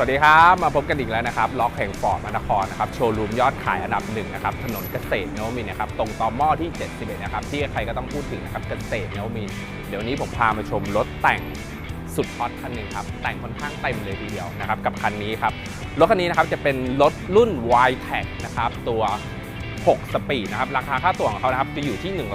สวัสดีครับ มาพบกันอีกแล้วนะครับล็อกแห่งฟอร์ดมนครนะครับโชว์รูมยอดขายอันดับหนึ่งนะครับถนนเกษตรนวมินนะครับตรงตอหม้อที่ 71 นะครับ ที่ใครก็ต้องพูดถึงนะครับเกษตรนวมิน เดี๋ยวนี้ผมพามาชมรถแต่งสุดฮอตคันหนึ่งครับ แต่งค่อนข้างเต็มเลยทีเดียวนะครับ กับคันนี้ครับ รถคันนี้นะครับจะเป็นรถรุ่น y t e c นะครับตัว 6 สปีดนะครับราคาค่าตัวของเขานะครับจะอยู่ที่ 1 6 4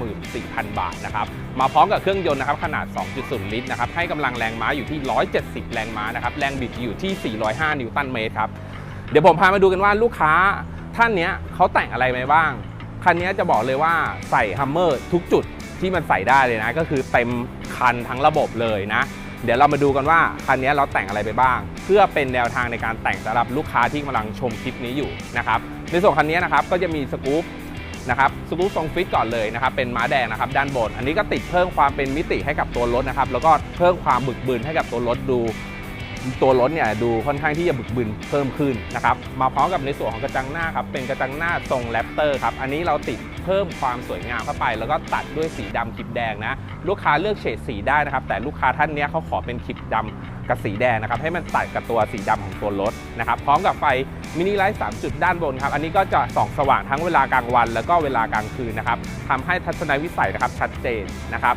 0 0 0 บาทนะครับมาพร้อมกับเครื่องยนต์นะครับขนาด 2.0 ลิตรนะครับให้กำลังแรงม้าอยู่ที่ 170 แรงม้านะครับแรงบิดอยู่ที่ 405 นิวตันเมตรครับเดี๋ยวผมพามาดูกันว่าลูกค้าท่านนี้เขาแต่งอะไรมาบ้าง คันนี้จะบอกเลยว่าใส่ฮัมเมอร์ทุกจุดที่มันใส่ได้เลยนะ ก็คือเต็มคันทั้งระบบเลยนะเดี๋ยวเรามาดูกันว่าคันนี้เราแต่งอะไรไปบ้าง เพื่อเป็นแนวทางในการแต่งสำหรับลูกค้าที่กำลังชมคลิปนี้อยู่นะครับ ในส่วนคันนี้นะครับก็จะมีสกู๊ปนะครับสกู๊ปทรงฟิตก่อนเลยนะครับเป็นม้าแดงนะครับด้านบน อันนี้ก็ติดเพิ่มความเป็นมิติให้กับตัวรถนะครับแล้วก็เพิ่มความบึกบึนให้กับตัวรถดู ตัวรถเนี่ยดูค่อนข้างที่จะบึกบึนเพิ่มขึ้นนะครับมาพร้อมกับในส่วนของกระจังหน้าครับเป็นกระจังหน้าทรงแรปเตอร์ครับอันนี้เราติดเพิ่มความสวยงามเข้าไป แล้วก็ตัดด้วยสีดำคลิปแดงนะลูกค้าเลือกเฉดสีได้นะครับแต่ลูกค้าท่านนี้เขาขอเป็นคลิปดำ กับสีแดงนะครับ ให้มันตัดกับตัวสีดำของตัวรถนะครับ พร้อมกับไฟมินิไลท์3จุดด้านบนครับ อันนี้ก็จะส่องสว่างทั้งเวลากลางวัน แล้วก็เวลากลางคืนนะครับทำให้ทัศนวิสัยนะครับชัดเจนนะครับ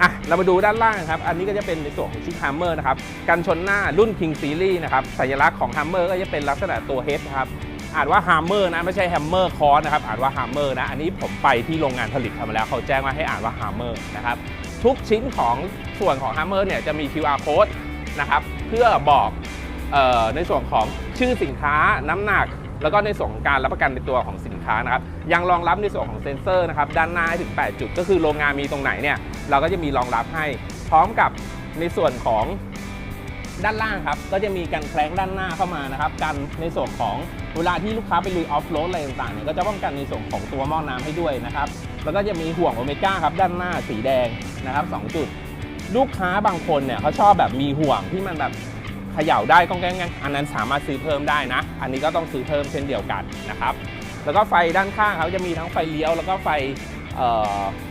อะเรามาดูด้านล่างครับ อันนี้ก็จะเป็นในส่วนของชุด Hammer นะครับกันชนหน้ารุ่น King Series นะครับ สัญลักษณ์ของ Hammer ก็จะเป็นลักษณะตัว Head นะครับ อ่านว่า Hammer นะไม่ใช่ Hammer คอนะครับอ่านว่า Hammer นะ อันนี้ผมไปที่โรงงานผลิตทำมาแล้ว เขาแจ้งว่าให้อ่านว่า Hammer นะครับ ทุกชิ้นของส่วนของ Hammer เนี่ยจะมี QR code นะครับเพื่อบอกออในส่วนของชื่อสินค้าน้ำหนัก แล้วก็ในส่วนของการรับประกันในตัวของสินค้านะครับยังรองรับในส่วนของเซ็นเซอร์นะครับด้านหน้าถึง 8 จุด ก็คือโรงงานมีตรงไหนเนี่ยเราก็จะมีรองรับให้พร้อมกับในส่วนของด้านล่างครับก็จะมีกันแคล้งด้านหน้าเข้ามานะครับกันในส่วนของเวลาที่ลูกค้าไปลุยออฟโรดอะไรต่างๆเนี่ยก็จะป้องกันในส่วนของตัวหม้อน้ำให้ด้วยนะครับแล้วก็จะมีห่วงโอเมก้าครับด้านหน้าสีแดงนะครับสองจุด ลูกค้าบางคนเนี่ยเขาชอบแบบมีห่วงที่มันแบบเขย่าได้ก้องแกงงอันนั้นสามารถซื้อเพิ่มได้นะ อันนี้ก็ต้องซื้อเพิ่มเช่นเดียวกันนะครับ แล้วก็ไฟด้านข้างเขาจะมีทั้งไฟเลี้ยวแล้วก็ไฟเ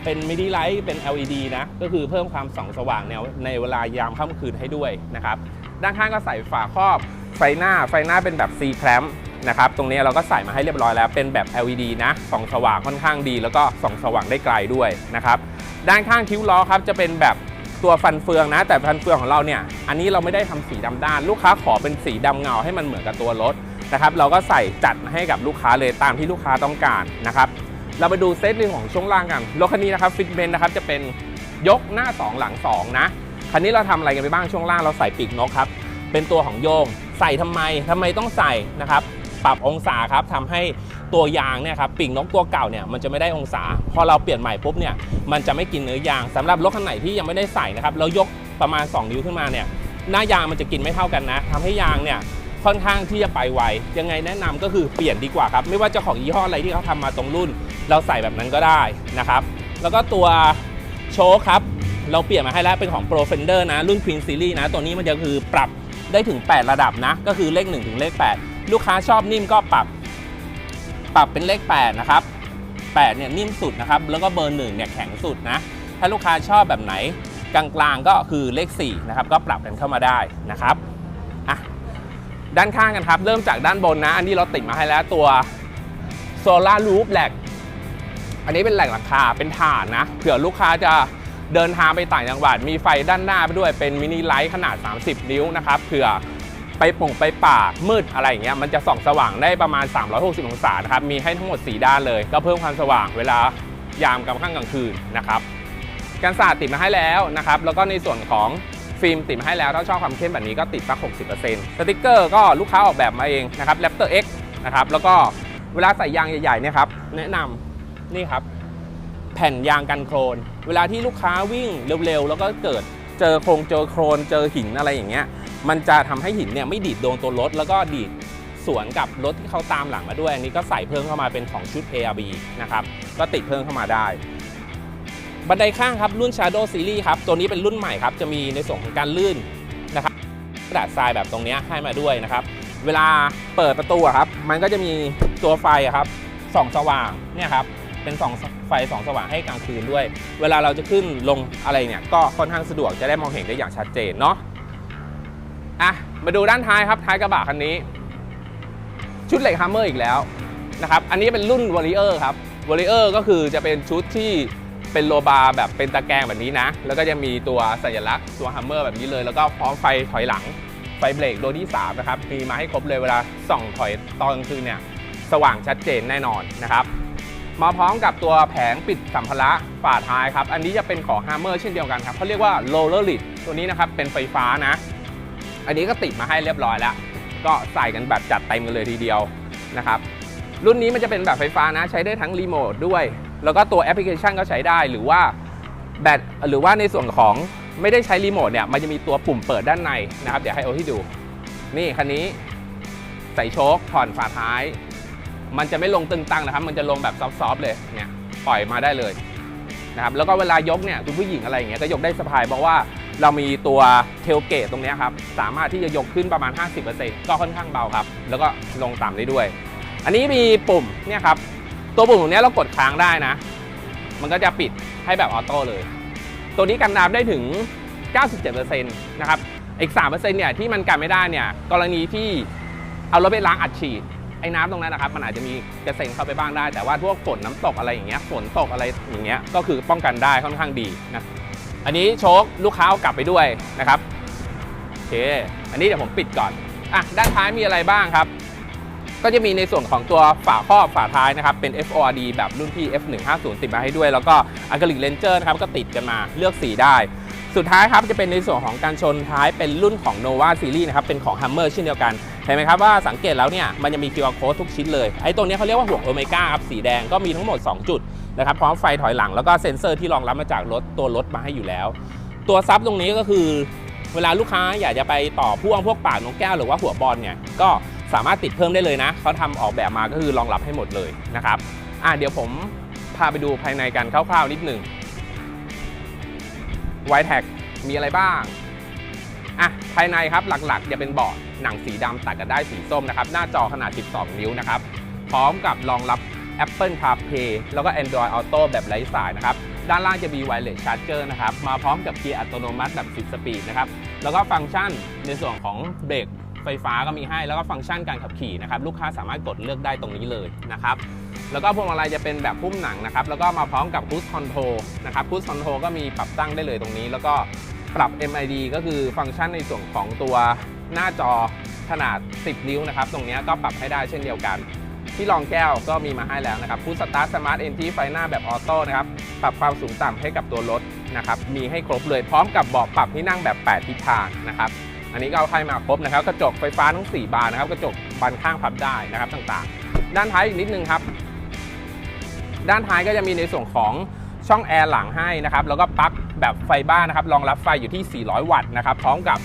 เป็นมินิไลท์เป็น LED นะ ก็คือเพิ่มความส่องสว่างในในเวลายามค่ำคืนให้ด้วยนะครับ ด้านข้างก็ใส่ฝาครอบไฟหน้าไฟหน้าเป็นแบบ C clamp นะครับ ตรงนี้เราก็ใส่มาให้เรียบร้อยแล้วเป็นแบบ LED นะส่องสว่างค่อนข้างดี แล้วก็ส่องสว่างได้ไกลด้วยนะครับ ด้านข้างคิ้วล้อครับจะเป็นแบบ ตัวฟันเฟืองนะ แต่ฟันเฟืองของเราเนี่ยอันนี้เราไม่ได้ทำสีดำด้าน ลูกค้าขอเป็นสีดำเงาให้มันเหมือนกับตัวรถนะครับ เราก็ใส่จัดมาให้กับลูกค้าเลยตามที่ลูกค้าต้องการนะครับ เราไปดูเซตเรื่งของช่วงล่างกันรถคันนี้นะครับฟิตเมนนะครับจะเป็นยกหน้า 2 หลัง 2 นะคันนี้เราทำอะไรกันไปบ้างช่วงล่างเราใส่ปีกนกครับเป็นตัวของโยง ใส่ทำไมทำไมต้องใส่นะครับ ปรับองศาครับทำให้ตัวยางเนี่ยครับปีกนกตัวเก่าเนี่ยมันจะไม่ได้องศา พอเราเปลี่ยนใหม่ปุ๊บเนี่ยมันจะไม่กินเนื้อยางสำหรับรถคันไหนที่ยังไม่ได้ใส่นะครับแล้วยกประมาณ 2 นิ้วขึ้นมาเนี่ยหน้ายางมันจะกินไม่เท่ากันนะทำให้ยางเนี่ยค่อนข้างที่จะไปไวยังไงแนะนำก็คือเปลี่ยนดีกว่าครับไม่ว่าจะของยี่ห้ออะไรที่เขาทำมาตรงรุ่น เราใส่แบบนั้นก็ได้นะครับ แล้วก็ตัวโชคครับเราเปลี่ยนมาให้แล้วเป็นของ Pro Fender นะรุ่น Queen Series นะตัวนี้มันจะคือปรับได้ถึง 8 ระดับนะ ก็คือเลข 1 ถึงเลข 8 ลูกค้าชอบนิ่มก็ปรับ ปรับเป็นเลข 8 นะครับ 8 เนี่ยนิ่มสุดนะครับ แล้วก็เบอร์1เนี่ยแข็งสุดนะ ถ้าลูกค้าชอบแบบไหนกลางๆก็คือเลข 4 นะครับ ก็ปรับกันเข้ามาได้นะครับอะด้านข้างกันครับ เริ่มจากด้านบนนะ อันนี้เราติดมาให้แล้วตัว Solar Roof แหลกอันนี้เป็นแหล่งหลังคาเป็นฐานนะ เผื่อลูกค้าจะเดินทางไปต่างจังหวัด มีไฟด้านหน้าไปด้วยเป็นมินิไลท์ขนาด 30 นิ้วนะครับ เผื่อ ไปป่งไปป่ามืดอะไรอย่างเงี้ยมันจะส่องสว่างได้ประมาณ 360 องศานะครับมีให้ทั้งหมด 4 ด้านเลย ก็เพิ่มความสว่างเวลายามกลางค่ำกลางคืนนะครับกันศาสติดมาให้แล้วนะครับแล้วก็ในส่วนของฟิล์มติดมาให้แล้วถ้าชอบความเข้มแบบนี้ก็ติดสัก 60%สติกเกอร์ก็ลูกค้าออกแบบมาเองนะครับ Raptor X นะครับแล้วก็เวลาใส่ยางใหญ่ๆเนี่ยครับแนะนำนี่ครับแผ่นยางกันโครนเวลาที่ลูกค้าวิ่งเร็วๆ แล้วก็เกิด เจอโครงเจอโครนเจอหินอะไรอย่างเงี้ย มันจะทำให้หินเนี่ยไม่ดีดโดนตัวรถ แล้วก็ดีดสวนกับรถที่เขาตามหลังมาด้วย อันนี้ก็ใส่เพิ่มเข้ามาเป็นของชุด ARB นะครับ ก็ติดเพิ่มเข้ามาได้ บันไดข้างครับรุ่น Shadow Series ครับ ตัวนี้เป็นรุ่นใหม่ครับ จะมีในส่วนของการลื่นนะครับกระดาษทรายแบบตรงนี้ให้มาด้วยนะครับ เวลาเปิดประตูอะครับ มันก็จะมีตัวไฟครับส่องสว่างเนี่ยครับ เป็นสองไฟสองสว่างให้กลางคืนด้วย เวลาเราจะขึ้นลงอะไรเนี่ยก็ค่อนข้างสะดวกจะได้มองเห็นได้อย่างชัดเจนเนาะอะมาดูด้านท้ายครับท้ายกระบะคันนี้ ชุดเหล็กฮัมเมอร์อีกแล้วนะครับอันนี้เป็นรุ่นวอริเออร์ครับวอริเออร์ก็คือจะเป็นชุดที่เป็นโลบาร์แบบเป็นตะแกรงแบบนี้นะ แล้วก็จะมีตัวสัญลักษณ์ตัวฮัมเมอร์แบบนี้เลย แล้วก็พร้อมไฟถอยหลัง ไฟเบรกโดยที่3นะครับ มีมาให้ครบเลยเวลาส่องถอยตอนกลางคืนเนี่ย สว่างชัดเจนแน่นอนนะครับ มาพร้อมกับตัวแผงปิดสัมภาระฝาท้ายครับ อันนี้จะเป็นของ Hammer เช่นเดียวกันครับเขาเรียกว่า roller lid ตัวนี้นะครับเป็นไฟฟ้านะ อันนี้ก็ติดมาให้เรียบร้อยแล้ว ก็ใส่กันแบบจัดเต็มกันเลยทีเดียวนะครับรุ่นนี้มันจะเป็นแบบไฟฟ้านะ ใช้ได้ทั้งรีโมทด้วย แล้วก็ตัวแอปพลิเคชันก็ใช้ได้หรือว่าแบตหรือว่าในส่วนของไม่ได้ใช้รีโมทเนี่ยมันจะมีตัวปุ่มเปิดด้านในนะครับ เดี๋ยวให้เอาให้ดู นี่คันนี้ใส่โชคผ่อนฝาท้าย มันจะไม่ลงตึงตังนะครับ มันจะลงแบบซอฟๆเลยเนี่ยปล่อยมาได้เลยนะครับแล้วก็เวลายกเนี่ยคุณผู้หญิงอะไรอย่างเงี้ยก็ยกได้สบายเพราะว่าเรามีตัวเทลเกตตรงนี้ครับสามารถที่จะยกขึ้นประมาณ 50%ก็ค่อนข้างเบาครับ แล้วก็ลงต่ำได้ด้วย อันนี้มีปุ่มเนี่ยครับตัวปุ่มตรงนี้เรากดค้างได้นะ มันก็จะปิดให้แบบออโต้เลย ตัวนี้กันน้ำได้ถึง 97%นะครับอีก 3%เนี่ยที่มันกันไม่ได้เนี่ยกรณีที่เอารถไปล้างอัดฉีด ไอ้น้ำตรงนั้นนะครับมันอาจจะมีกระเซ็นเข้าไปบ้างได้ แต่ว่าพวกฝนน้ำตกอะไรอย่างเงี้ยฝนตกอะไรอย่างเงี้ยก็คือป้องกันได้ค่อนข้างดีนะอันนี้โชคลูกค้าเอากลับไปด้วยนะครับโอเค อันนี้เดี๋ยวผมปิดก่อนอะด้านท้ายมีอะไรบ้างครับ ก็จะมีในส่วนของตัวฝาครอบฝาท้ายนะครับเป็น FORD แบบรุ่นพี่ F150 ติดมาให้ด้วย แล้วก็อะคริลิกเลนเจอร์นะครับก็ติดกันมาเลือกสีได้สุดท้ายครับจะเป็นในส่วนของการชนท้ายเป็นรุ่นของ Nova Series นะครับเป็นของ Hammer เช่นเดียวกัน ห็นไหมครับว่าสังเกตแล้วเนี่ยมันจะมี QR code ทุกชิ้นเลยไอ้ตัวเนี้เขาเรียกว่าห่วงโอเมก้าครับสีแดงก็มีทั้งหมด 2 จุดนะครับพร้อมไฟถอยหลังแล้วก็เซ็นเซอร์ที่รองรับมาจากรถตัวรถมาให้อยู่แล้ว ตัวซับตรงนี้ก็คือ เวลาลูกค้าอยากจะไปต่อพ่วงพวกปากนกแก้วหรือว่าหัวบอลเนี่ยก็สามารถติดเพิ่มได้เลยนะเขาทำออกแบบมาก็คือรองรับให้หมดเลยนะครับอะเดี๋ยวผมพาไปดูภายในกันคร่าวๆนิดหนึ่งไวแท็กมีอะไรบ้าง อะภายในครับหลักๆ จะเป็นเบาะหนังสีดำตัดกันได้สีส้มนะครับ หน้าจอขนาด 12 นิ้วนะครับ พร้อมกับรองรับ Apple CarPlay แล้วก็ Android Auto แบบไร้สายนะครับ ด้านล่างจะมี Wireless Charger นะครับ มาพร้อมกับเกียร์อัตโนมัติแบบ 10 สปีดนะครับ แล้วก็ฟังก์ชันในส่วนของเบรกไฟฟ้าก็มีให้ แล้วก็ฟังก์ชันการขับขี่นะครับ ลูกค้าสามารถกดเลือกได้ตรงนี้เลยนะครับ แล้วก็พวงมาลัยจะเป็นแบบพุ่มหนังนะครับ แล้วก็มาพร้อมกับ Cruise Control นะครับ Cruise Control ก็มีปรับตั้งได้เลยตรงนี้ แล้วก็ ปรับ MID ก็คือฟังก์ชันในส่วนของตัวหน้าจอขนาด 10 นิ้วนะครับ ตรงนี้ก็ปรับให้ได้เช่นเดียวกัน ที่รองแก้วก็มีมาให้แล้วนะครับพูดสตาร์ทสมาร์ทเอนทีไฟหน้าแบบออโต้นะครับ ปรับความสูงต่ำให้กับตัวรถนะครับ มีให้ครบเลยพร้อมกับเบาะปรับที่นั่งแบบ 8 ทิศทางนะครับอันนี้ก็เอาให้มาครบนะครับ กระจกไฟฟ้าทั้ง 4 บานนะครับ กระจกบานข้างพับได้นะครับต่างๆ ด้านท้ายอีกนิดนึงครับ ด้านท้ายก็จะมีในส่วนของ ช่องแอร์หลังให้นะครับ แล้วก็ปลั๊กแบบไฟบ้านนะครับ รองรับไฟอยู่ที่ 400 วัตต์นะครับ พร้อมกับ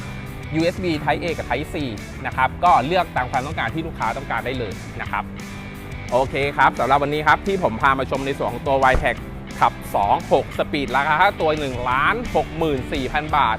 USB Type A กับ Type C นะครับ ก็เลือกตามความต้องการที่ลูกค้าต้องการได้เลยนะครับ โอเคครับสำหรับวันนี้ครับ ที่ผมพามาชมในส่วนของตัว y t e c ขับ 2 6 สปีด ราคาตัว1ล้าน64,000 บาท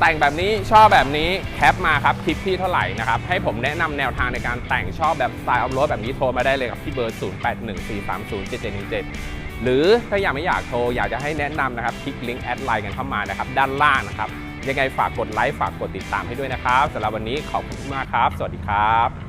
แต่งแบบนี้ชอบแบบนี้แคปมาครับคลิปที่เท่าไหร่นะครับ ให้ผมแนะนำแนวทางในการแต่งชอบแบบสไตล์ออฟโรดแบบนี้โทรมาได้เลยครับที่เบอร์ 0814307717 หรือถ้าอยากไม่อยากโทรอยากจะให้แนะนำนะครับคลิกลิงก์แอดไลน์กันเข้ามานะครับด้านล่างนะครับยังไงฝากกดไลค์ฝากกดติดตามให้ด้วยนะครับสำหรับวันนี้ขอบคุณมากครับ สวัสดีครับ